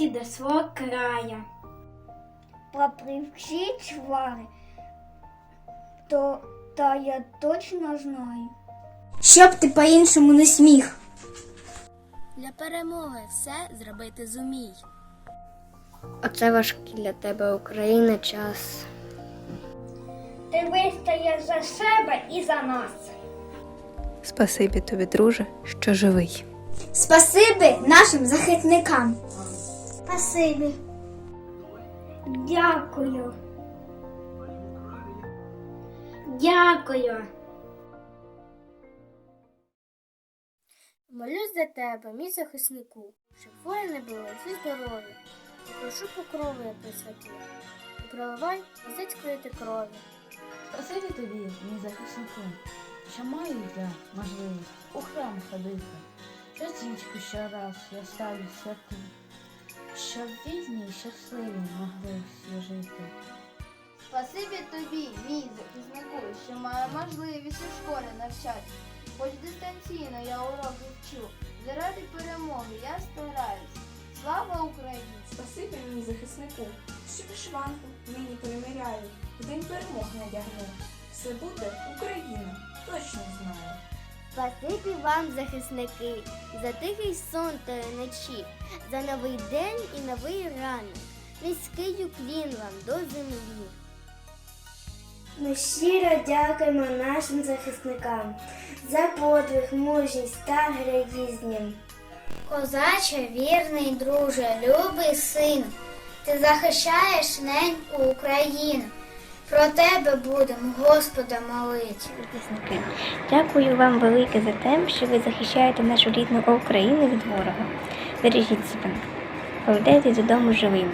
місці до свого края. Попри всі чвари, то та я точно знаю. Щоб ти по-іншому не сміх. Для перемоги все зробити зумій. Оце важкий для тебе Україна час. Ти вистояш за себе і за нас. Спасибі тобі, друже, що живий. Спасибі нашим захисникам. Спасибі. Дякую. Дякую. Молюсь за тебе, мій захиснику, щоб воїни були всі здорові. І прошу покрову я присвятила. І проливай язицької ти крові. Спасибі тобі, мій захиснику, що маю я можливість у храм ходити. Святічку щораз я ставлю святу, щоб вільні і щасливі могли всі жити. Спасибі тобі, мій захиснику, що маю можливість у школі навчати. Хоч дистанційно я уроки вчу. Заради перемоги я стараюсь. Слава Україні! Спасибі мені захиснику, що вишиванку нині перемиряю, в день перемоги надягну. Все буде Україна, точно знаю. Спасибі вам, захисники, за тихий сон та ночі, за новий день і новий ранок. Низький уклін вам до землі. Ми щиро дякуємо нашим захисникам за подвиг, мужність та героїзм. Козаче, вірний друже, любий син, ти захищаєш неньку Україну. Про тебе будемо, Господа, молити. Захисники, дякую вам велике за те, що ви захищаєте нашу рідну Україну від ворога. Бережіть себе, повертайтесь додому живими.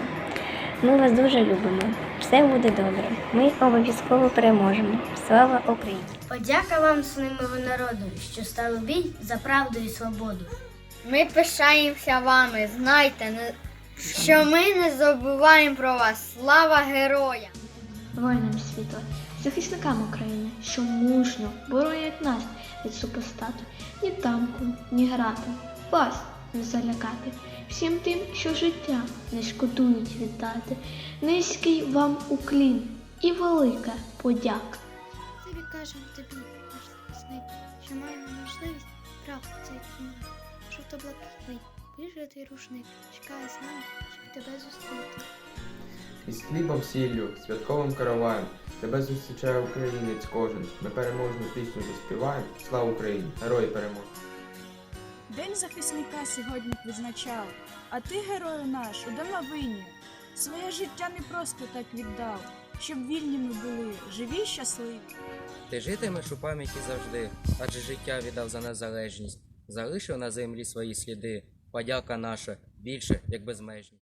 Ми вас дуже любимо. Все буде добре. Ми обов'язково переможемо. Слава Україні! Подяка вам, синими народу, що стали бій за правду і свободу. Ми пишаємося вами. Знайте, що ми не забуваємо про вас. Слава героям! Воїнам світла, захисникам України, що мужньо боронять нас від супостату, ні танку, ні грати, вас не залякати, всім тим, що життя не шкодують віддати. Низький вам уклін і велика подяка. Тобі кажемо тобі, наш захисник, що маємо можливість правду цей кіно. Жовто-блакитний, вижитий рушник чекає з нами, щоб тебе зустріти. Із хлібом сіллю, святковим караваєм, тебе зустрічає українець кожен. Ми переможну пісню заспіваємо. Слава Україні! Герої перемоги! День захисника сьогодні відзначав, а ти, герою наш, у домовині. Своє життя не просто так віддав, щоб вільні ми були, живі й щасливі. Ти житимеш у пам'яті завжди, адже життя віддав за незалежність, залишив на землі свої сліди. Подяка наша більше, як безмежні.